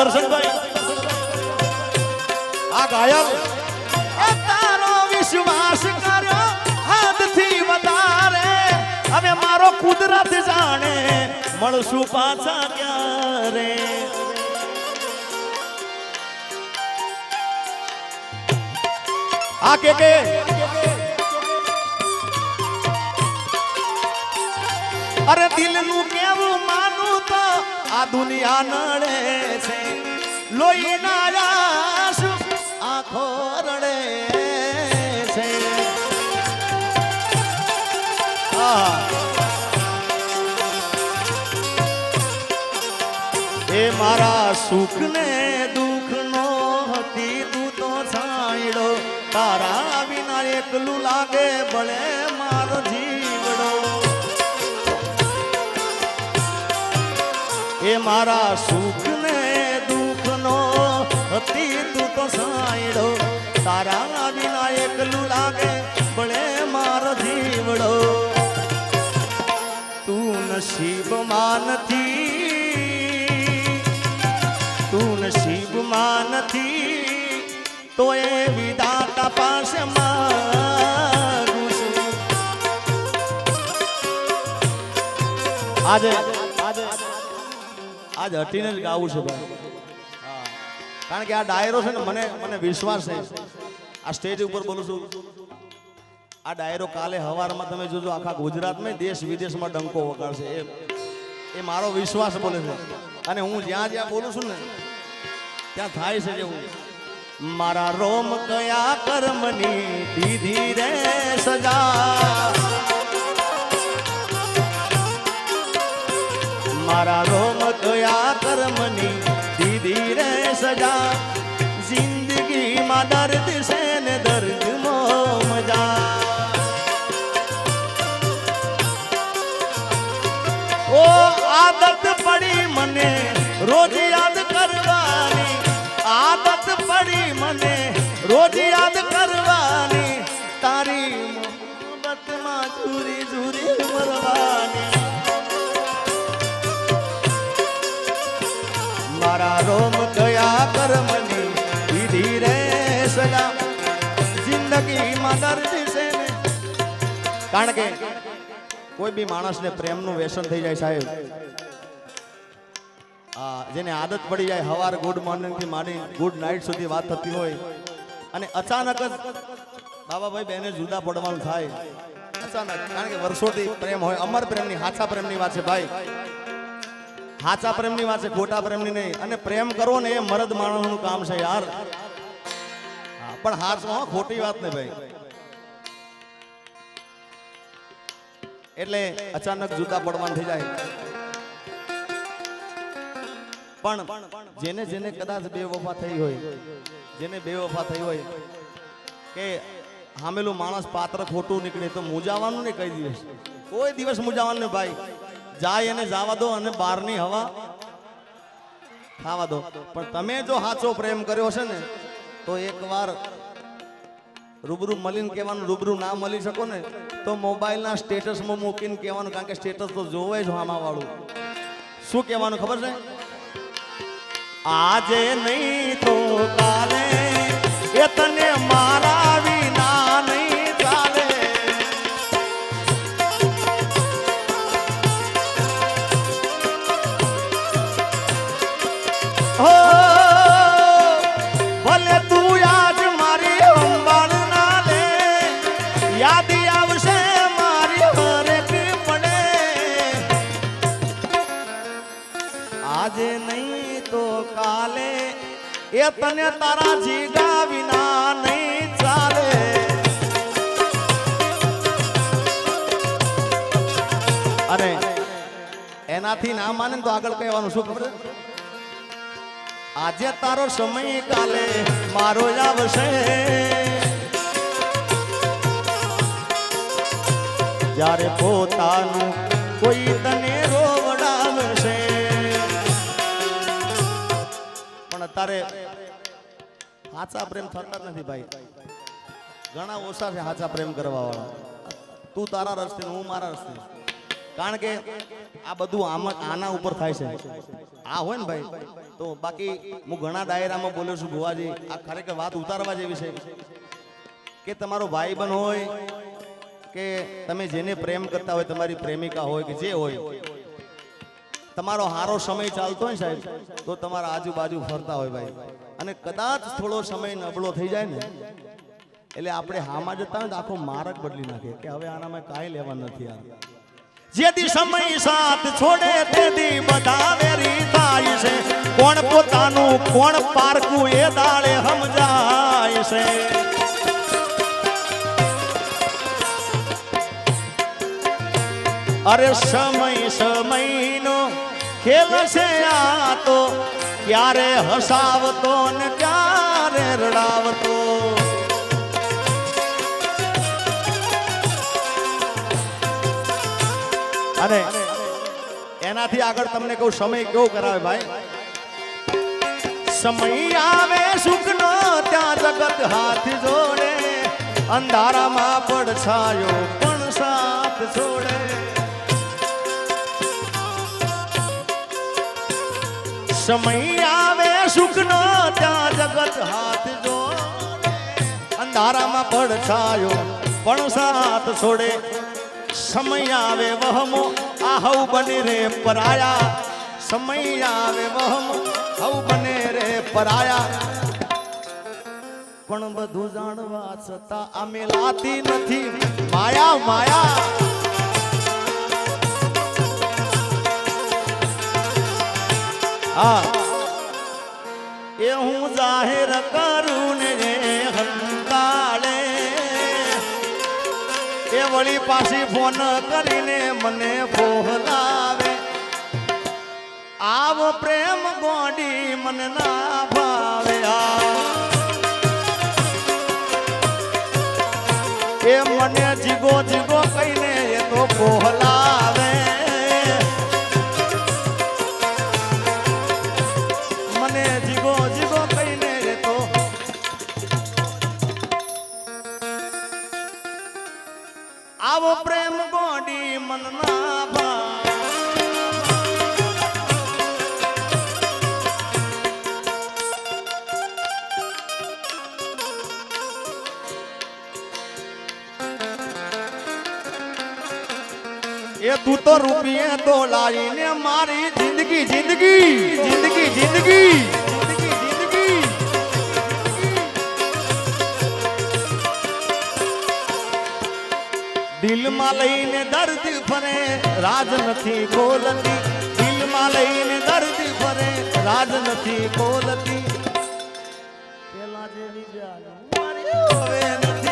દર્શનભાઈ. આ ગાયક. એ તારો વિશ્વાસ કર્યો હદથી વધારે. હવે મારો કુદરત જાણે, મળશું પાછા ક્યારે? આ કે કે. અરે દિલનું કેવું માનું તો આ દુનિયા નડે છે. લોહીના આંસુ આંખો રડે છે. એ મારા સુખ તારા વિના એકલું લાગે ભલે મારો જીવડો. એ મારા સુખ ને દુઃખ નો તું તો સાંયડો. તારા વિના એકલું લાગે ભલે મારો જીવડો. તું નસીબમાં નથી. તું નસીબમાં નથી. તો એ વિધાતા પાસે માગું આજે આજે હટીને જ ગાવું છે ભાઈ. કારણ કે આ ડાયરો છે ને, મને મને વિશ્વાસ છે. આ સ્ટેજ ઉપર બોલું છું. આ ડાયરો કાલે હવારમાં તમે જોજો, આખા ગુજરાતમાં દેશ વિદેશમાં ડંકો વગાડશે. એ એ મારો વિશ્વાસ બોલે છે. અને હું જ્યાં જ્યાં બોલું છું ને, ત્યાં થાય છે જેવું. મારા રોમ કયા કર્મની દીધી રે સજા? મારા રોમ કયા કર્મની દીધી રે સજા? જિંદગીમાં દર્દ છે ને દર્દ મો મજા? ઓ આદત પડી મને રોજ દર્દ છે કારણ કે કોઈ બી માણસને પ્રેમનું વ્યસન થઈ જાય સાહેબ. આ જેને આદત પડી જાય હવાર ગુડ મોર્નિંગથી માંડી ગુડ નાઇટ સુધી વાત થતી હોય. અને અચાનક જ બાબાભાઈ બેને જુદા પડવાનું થાય. અચાનક કારણ કે વર્ષોથી પ્રેમ હોય અમર પ્રેમની હાચા પ્રેમની વાત છે ભાઈ. હાચા પ્રેમની વાત છે ખોટા પ્રેમની નહીં. અને પ્રેમ કરો ને એ મરદ માણસનું કામ છે યાર. પણ હાચો હો, ખોટી વાત ને ભાઈ. એટલે અચાનક જૂતા પડવાનું થઈ જાય. પણ જેને જેને કદાચ બે વફા થઈ હોય, જેને બે વફા થઈ હોય, કે હામેલું માણસ પાત્ર ખોટું નીકળે તો મુજાવાનું ને કઈ દિવસ? કોઈ દિવસ મુજાવાનું ને ભાઈ. જાય એને જવા દો અને બહારની હવા ખાવા દો. પણ તમે જો સાચો પ્રેમ કર્યો છે ને, તો એકવાર રૂબરૂ મળીને કહેવાનું, રૂબરૂ ના મળી શકો ને, તો મોબાઈલના સ્ટેટસમાં મૂકીને કહેવાનું, કારણ કે સ્ટેટસ તો જોવે જ આમાવાળું શું કહેવાનું ખબર છે? આજે નહીં તો કાલે, એ તને મારા આજે નહીં તો કાલે એ તને તારા જીગા વિના નહીં ચાલે. અને એનાથી ના માને તો આગળ કહેવાનું શું ખબર આજે તારો સમય કાલે મારો આવશે. જ્યારે પોતાનું કોઈ તને પણ સાચા પ્રેમ થતા નથી ભાઈ. ઘણા ઓછા છે સાચા પ્રેમ કરવા વાળા તું તારા રસ્તે હું મારા રસ્તે. કારણ કે આ બધું આમાં આના ઉપર થાય છે. આ હોય ને ભાઈ. તો બાકી હું ઘણા ડાયરામાં બોલ્યો છું, ભુવાજી, આ ખરેખર વાત ઉતારવા જેવી છે. કે તમારો ભાઈબંધ હોય કે તમે જેને પ્રેમ કરતા હોય, તમારી પ્રેમિકા હોય કે જે હોય તમારો હારો સમય ચાલતો હોય સાહેબ, તો તમારા આજુબાજુ ફરતા હોય ભાઈ. અને કદાચ થોડો સમય નબળો થઈ જાય ને, એટલે આપણે હામાં જતા હોય આખો માર્ગ બદલી નાખે કે હવે આનામાં કાંઈ લેવા નથી યાર. જેથી સમય સાથ છોડે તેથી બધા વેરી થાય છે. કોણ પોતાનું કોણ પારકું એ દાળે સમજાય છે. અરે સમય સમયનો ખેલ છે આ તો ક્યારે હસાવતો ને ક્યારે રડાવતો? અને એનાથી આગળ તમને કહું, સમય કેવો કરાવે ભાઈ? સમય આવે સુખનો, ત્યાં જગત હાથ જોડે. અંધારામાં પડછાયો પણ સાથ છોડે સમય આવે, સુખનો ત્યાં જગત હાથ જો અંધારામાં પડછાયો, પણ સાથ છોડે. સમય આવે, વહમો આ હવ બને રે પરાયા. સમય આવે, વહમો હવ બને રે પરાયા. પણ બધું જાણવા છતાં અમે લાતી નથી. માયા માયા. હા. એ હું જાહેર કરું ને હંતાળે. એ વળી પાછી ફોન કરીને મને બોલાવે આવો પ્રેમ ગોડી મને ના ભાવે. એ મને જીગો જીગો કહીને એ તો બોલાવે આવો પ્રેમ ગોડી મન ના ભાવે. એ તું તો રૂપિયે તો લાવીને મારી જિંદગી જિંદગી જિંદગી જિંદગી જિંદગી દિલમાં લઈને દર્દ ફરે રાજ નથી બોલતી દિલમાં લઈને દર્દ ફરે રાજ નથી બોલતી પેલા જેવી હવે નથી